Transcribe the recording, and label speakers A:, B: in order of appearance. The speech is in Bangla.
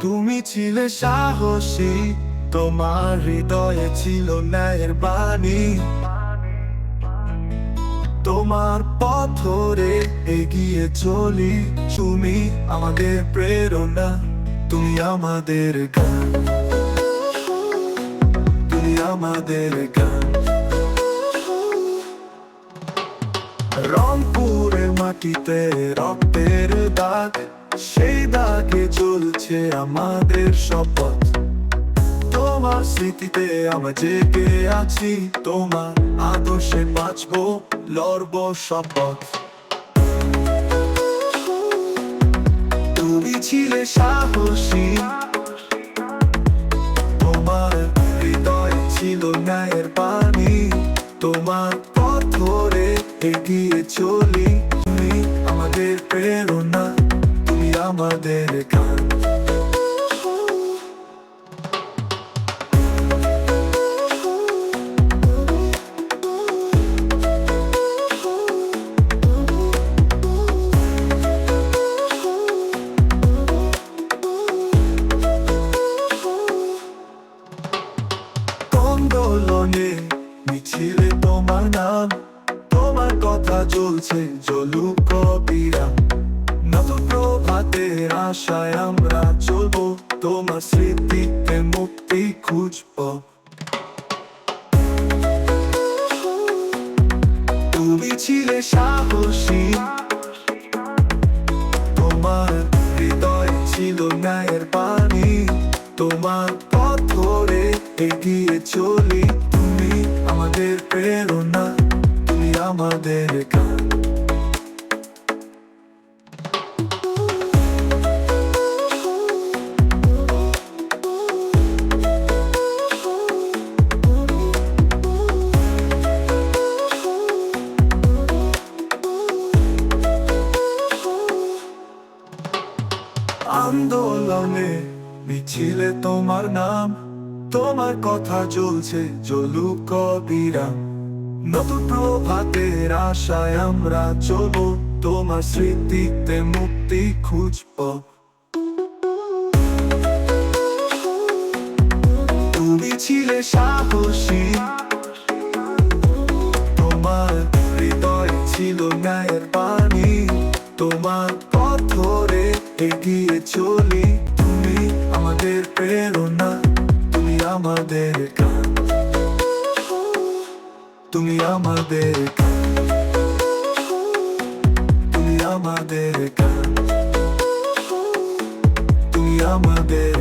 A: তুমি ছিলে সাহসী, তোমার হৃদয়ে ছিল ন্যায়ের বাণী। তোমার পথরে এগিয়ে চলি, তুমি আমাদের প্রেরণা, তুমি আমাদের গান। তুমি আমাদের গান। মাটিতে রক্তের দাগ, সেই দাগে চলছে আমাদের শপথ। তোমার স্মৃতিতে আমরা জেগে আছি, তোমার আদর্শে বাঁচবো, লড়ব শপথ। তুমি ছিলে সাহসী। তোমার হৃদয় ছিল ন্যায়ের পানি তোমার পথ ধরে এগিয়ে চলি আমাদের প্রেরণা তুমি আমাদের গান কন্দোলনে মিছিলে তোমার নাম তোমার কথা চলছে জলুক কবিরাম নতুন প্রভাতের আশায় আমরা চলবো, তোমার স্মৃতিতে মুক্তি খুঁজবো। তুমি ছিলে সাহসী। তোমার হৃদয় ছিল ন্যায়ের পানি। তোমার পথ এগিয়ে চলি। তুমি আমাদের প্রেরণা। আমাদের গান। আন্দোলনে মিছিলে তোমার নাম তোমার কথা চলছে জলুক কবিরাম। নতুন প্রভাতের আশায় আমরা চলবো, তোমার স্মৃতিতে মুক্তি খুঁজব। তুমি ছিলে সাহসী, তোমার হৃদয় ছিল ন্যায়ের পানি, তোমার পথ এগিয়ে চলি। তুমি আমাদের প্রেরণা, তুমি আমাদের গান। তুমি আমাদের তুমি আমাদের তুমি আমাদের